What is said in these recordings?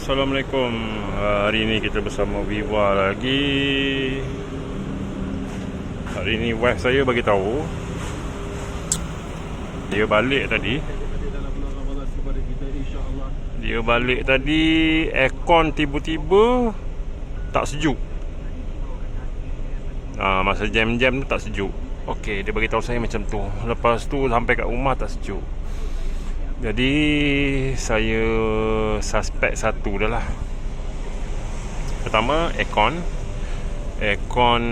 Assalamualaikum. Hari ini kita bersama Viva lagi. Hari ini wife saya bagi tahu. Dia balik tadi. Dia balik tadi Aircon tiba-tiba Tak sejuk. Ha, Masa jam-jam tu tak sejuk. Okey, dia bagi tahu saya macam tu. Lepas tu sampai kat rumah tak sejuk jadi saya suspek satu dah lah. Pertama aircon. Aircon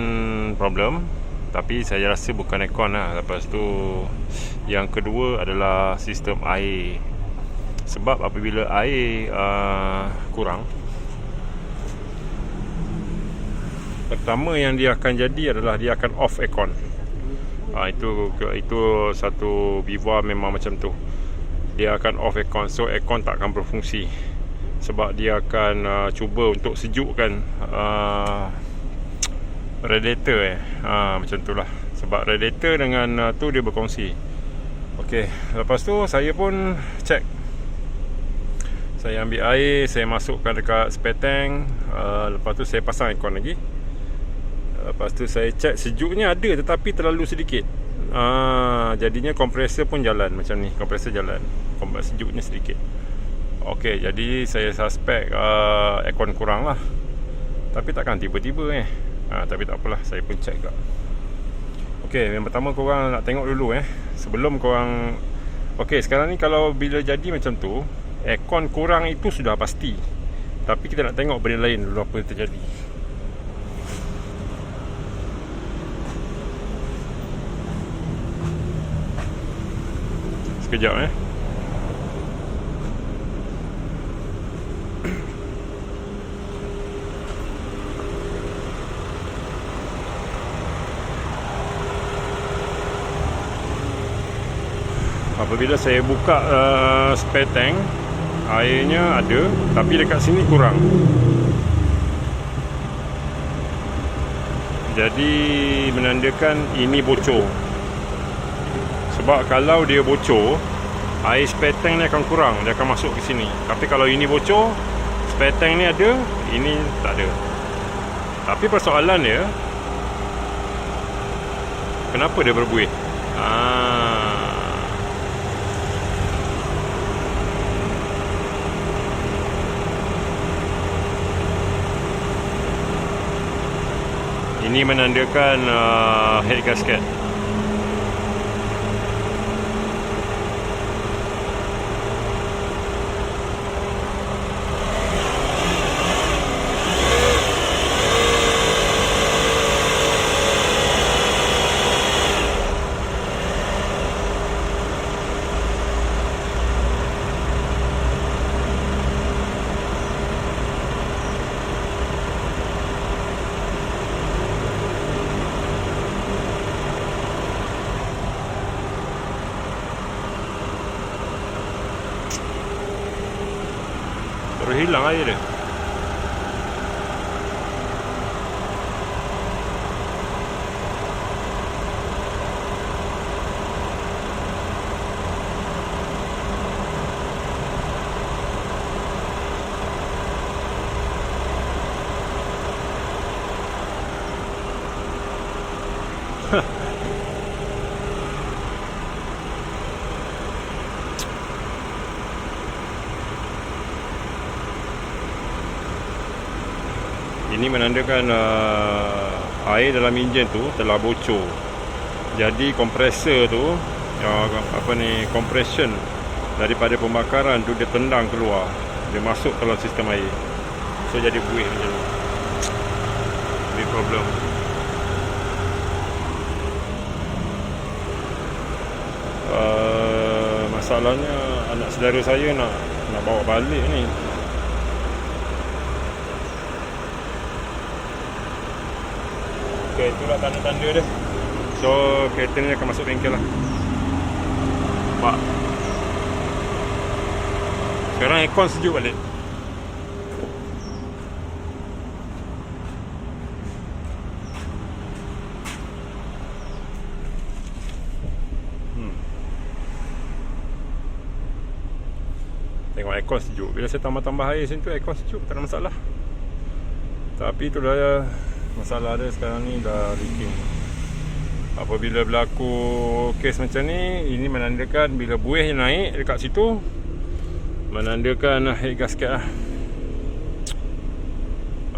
problem. Tapi saya rasa bukan aircon lah. Lepas tu Yang kedua adalah sistem air. Sebab apabila air uh, kurang Pertama yang dia akan jadi adalah Dia akan off aircon. Uh, Itu itu satu Viva memang macam tu dia akan off aircon. So aircon tak akan berfungsi sebab dia akan uh, cuba untuk sejukkan uh, radiator eh. Ha, macam tu lah. Sebab radiator dengan uh, tu dia berkongsi. Ok lepas tu saya pun check. Saya ambil air saya masukkan dekat spare tank. Uh, lepas tu saya pasang aircon lagi lepas tu saya check sejuknya ada tetapi terlalu sedikit Ah, jadinya kompresor pun jalan macam ni, kompresor jalan. Kompresor sejuknya sedikit. Okey, jadi saya suspek uh, aircon kurang lah. Tapi takkan tiba-tiba eh. Ah, tapi tak apalah, saya pun check juga. Okey, yang pertama korang nak tengok dulu eh. Sebelum korang Okey, sekarang ni kalau bila jadi macam tu, aircon kurang itu sudah pasti. Tapi kita nak tengok benda lain dulu apa terjadi. Sekejap eh. Apabila saya buka uh, spare tank Airnya ada Tapi dekat sini kurang. Jadi menandakan ini bocor sebab kalau dia bocor air spare tank ni akan kurang. Dia akan masuk ke sini. Tapi kalau ini bocor spare tank ni ada ini tak ada. Tapi persoalan dia kenapa dia berbuih? Ah. ini menandakan uh, head gasket Terus hilang air dia Ini menandakan uh, air dalam enjin tu telah bocor. Jadi kompresor tu uh, apa ni compression daripada pembakaran tu dia tendang keluar. Dia masuk dalam sistem air. So jadi buih macam ni. Big problem. Uh, masalahnya anak saudara saya nak nak bawa balik ni Okay, itulah tanda-tanda dia. So, kereta ni akan masuk bengkel lah. Nampak Sekarang aircon sejuk balik. Hmm. Tengok aircon sejuk. Bila saya tambah-tambah air macam tu Aircon sejuk Tak ada masalah. Tapi itulah ya, Masalah dia sekarang ni Dah leaking. Apabila berlaku Kes macam ni Ini menandakan Bila buih naik Dekat situ Menandakan Head gasket lah.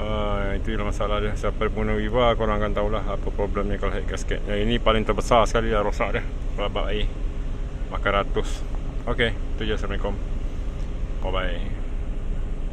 Uh, itu ialah masalah dia. Siapa pengguna Viva Korang akan tahulah Apa problemnya kalau head gasket. Yang ini paling terbesar sekali lah Rosak dia. Babak air. Makan ratus. Okay Itu je. Assalamualaikum. Bye bye